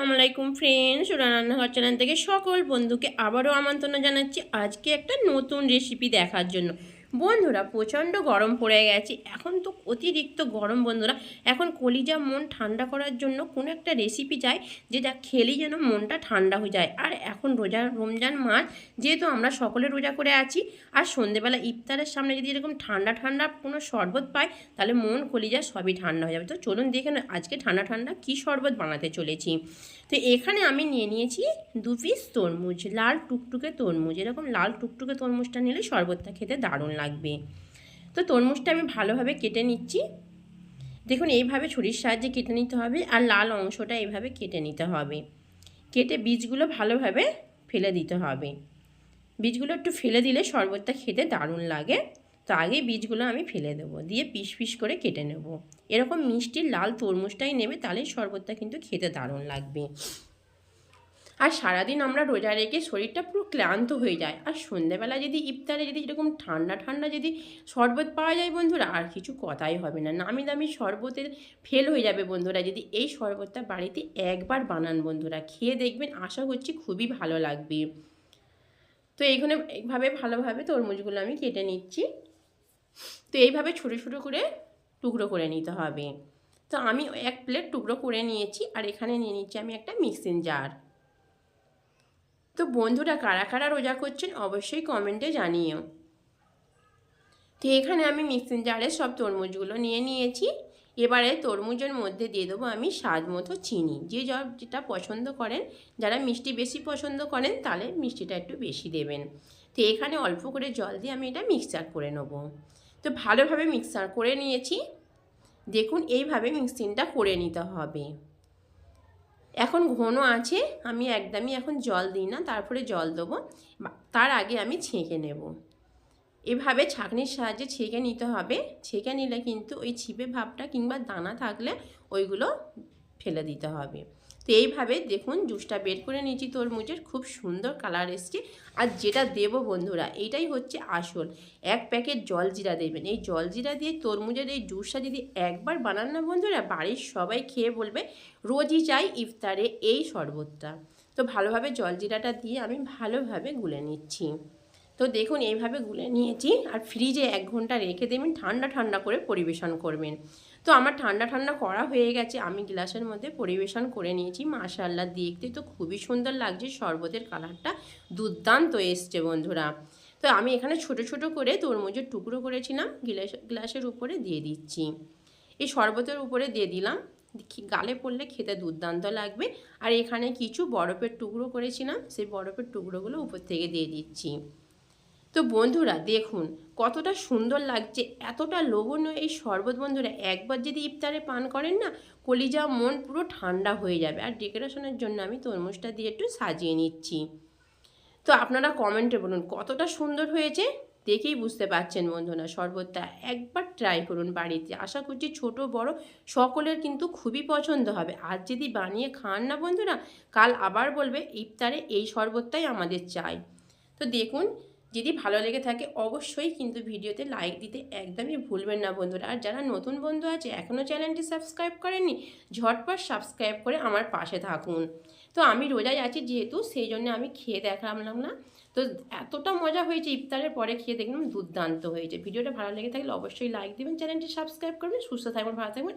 আসসালামু আলাইকুম ফ্রেন্ডস ওরা রান্নাঘর চ্যানেল থেকে সকল বন্ধুকে আবারও আমন্ত্রণ জানাচ্ছি আজকে একটা নতুন রেসিপি দেখার জন্য। বন্ধুরা, প্রচণ্ড গরম পড়ে গেছে। এখন তো অতিরিক্ত গরম বন্ধুরা। এখন কলিজা মন ঠান্ডা করার জন্য কোনো একটা রেসিপি চাই, যেটা খেলেই যেন মনটা ঠান্ডা হয়ে যায়। আর এখন রোজা, রমজান মাস, যেহেতু আমরা সকলে রোজা করে আছি, আর সন্ধেবেলা ইফতারের সামনে যদি এরকম ঠান্ডা ঠান্ডা কোনো শরবত পাই, তাহলে মন, কলিজা সবই ঠান্ডা হয়ে যাবে। তো চলুন দেখে না আজকে ঠান্ডা ঠান্ডা কী শরবত বানাতে চলেছি। তো এখানে আমি নিয়ে নিয়েছি দু পিস তরমুজ, লাল টুকটুকে তরমুজ। এরকম লাল টুকটুকে তরমুজটা নিলে শরবতটা খেতে দারুণ লাগবে। তো তরমুজটা আমি ভালোভাবে কেটে নিচ্ছি। দেখুন, এইভাবে ছুরির সাহায্যে কেটে নিতে হবে আর লাল অংশটা এইভাবে কেটে নিতে হবে। কেটে বীজগুলো ভালোভাবে ফেলে দিতে হবে। বীজগুলো একটু ফেলে দিলে শরবতটা খেতে দারুণ লাগে। তো আগে বীজগুলো আমি ফেলে দেবো, দিয়ে পিস পিস করে কেটে নেব। এরকম মিষ্টি লাল তরমুজটাই নেবে তাহলে শরবতটা কিন্তু খেতে দারুণ লাগবে। আর সারাদিন আমরা রোজা রেখে শরীরটা পুরো ক্লান্ত হয়ে যায়। আর সন্ধেবেলা যদি ইফতারে যদি এরকম ঠান্ডা ঠান্ডা যদি শরবত পাওয়া যায় বন্ধুরা, আর কিছু কথাই হবে না। নামি দামি শরবতের ফেল হয়ে যাবে বন্ধুরা। যদি এই শরবতটা বাড়িতে একবার বানান বন্ধুরা, খেয়ে দেখবেন আশা করছি খুবই ভালো লাগবে। তো এইখানে এইভাবে ভালোভাবে তরমুজগুলো আমি কেটে নিচ্ছি। তো এইভাবে ছোটো ছোটো করে টুকরো করে নিতে হবে। তো আমি এক প্লেট টুকরো করে নিয়েছি। আর এখানে নিয়ে নিচ্ছি আমি একটা মিক্সিং জার। তো বন্ধুরা কারা কারা রোজা করছেন অবশ্যই কমেন্টে জানিও। তো এখানে আমি মিক্সিং জারে সব তরমুজগুলো নিয়ে নিয়েছি। এবারে তরমুজের মধ্যে দিয়ে দেবো আমি স্বাদ মতো চিনি। যে যেটা পছন্দ করেন, যারা মিষ্টি বেশি পছন্দ করেন তাহলে মিষ্টিটা একটু বেশি দেবেন। তো এখানে অল্প করে জল দিয়ে আমি এটা মিক্সচার করে নেব। তো ভালোভাবে মিক্সার করে নিয়েছি। দেখুন এইভাবে মিক্সিংটা করে নিতে হবে। এখন ঘন আছে, আমি একদমই এখন জল দিই না, তারপরে জল দেবো। তার আগে আমি ছেঁকে নেব। এভাবে ছাঁকনির সাহায্যে ছেঁকে নিতে হবে। ছেঁকে নিলে কিন্তু ওই ছিপে ভাবটা কিংবা দানা থাকলে ওইগুলো ফেলে দিতে হবে। তো এইভাবে দেখুন জুসটা বের করে নিয়েছি তরমুজের, খুব সুন্দর কালার এসছে। আর যেটা দেব বন্ধুরা এইটাই হচ্ছে আসল। এক প্যাকেট জল জিরা দেবেন। এই জল জিরা দিয়ে তরমুজের এই জুসটা যদি একবার বানান না বন্ধুরা, বাড়ির সবাই খেয়ে বলবে, রোজই চাই ইফতারে এই শরবতটা। তো ভালোভাবে জল জিরাটা দিয়ে আমি ভালোভাবে গুলে নিচ্ছি। তো দেখুন, এইভাবে গুলে নিয়েছি আর ফ্রিজে এক ঘণ্টা রেখে দেবেন, ঠান্ডা ঠান্ডা করে পরিবেশন করবেন। তো আমার ঠান্ডা ঠান্ডা করা হয়ে গেছে, আমি গ্লাসের মধ্যে পরিবেশন করে নিয়েছি মাশাল্লাহ দেখতে তো খুবই সুন্দর লাগছে, শরবতের কালারটা দুর্দান্ত এসছে বন্ধুরা। তো আমি এখানে ছোট ছোট করে তরমুজের টুকরো করেছিলাম, গ্লাস, গ্লাসের উপরে দিয়ে দিচ্ছি। এই শরবতের উপরে দিয়ে দিলাম গালে পড়লে খেতে দুর্দান্ত লাগবে। আর এখানে কিছু বরফের টুকরো করেছিলাম, সেই বরফের টুকরোগুলো উপর থেকে দিয়ে দিচ্ছি। তো বন্ধুরা দেখুন, কতটা সুন্দর লাগছে, এতটা লোভনীয় এই শরবত বন্ধুরা। একবার যদি ইফতারে পান করেন না, কলিজা, মন পুরো ঠান্ডা হয়ে যাবে। আর ডেকোরেশনের জন্য আমি তরমুজটা দিয়ে একটু সাজিয়ে নিচ্ছি। তো আপনারা কমেন্টে বলুন, কতটা সুন্দর হয়েছে? দেখেই বুঝতে পারছেন বন্ধুরা শরবতটা। একবার ট্রাই করুন বাড়িতে। আশা করছি ছোট, বড় সকলের কিন্তু খুবই পছন্দ হবে। আর যদি বানিয়ে খান না বন্ধুরা, কাল আবার বলবে, ইফতারে এই শরবতটাই আমাদের চাই। তো দেখুন যদি ভালো লেগে থাকে অবশ্যই কিন্তু ভিডিওতে লাইক দিতে একদমই ভুলবেন না বন্ধুরা। আর যারা নতুন বন্ধু আছে এখনও চ্যানেলটি সাবস্ক্রাইব করেননি, ঝটপট সাবস্ক্রাইব করে আমার পাশে থাকুন। তো আমি রোজাই আছি যেহেতু, সেই জন্য আমি খেয়ে দেখালাম না। তো এতটা মজা হয়েছে ইফতারের পরে খেয়ে দেখলাম দুর্দান্ত হয়েছে। ভিডিওটা ভালো লেগে থাকলে অবশ্যই লাইক দেবেন, চ্যানেলটি সাবস্ক্রাইব করবেন, সুস্থ থাকবেন, ভালো থাকবেন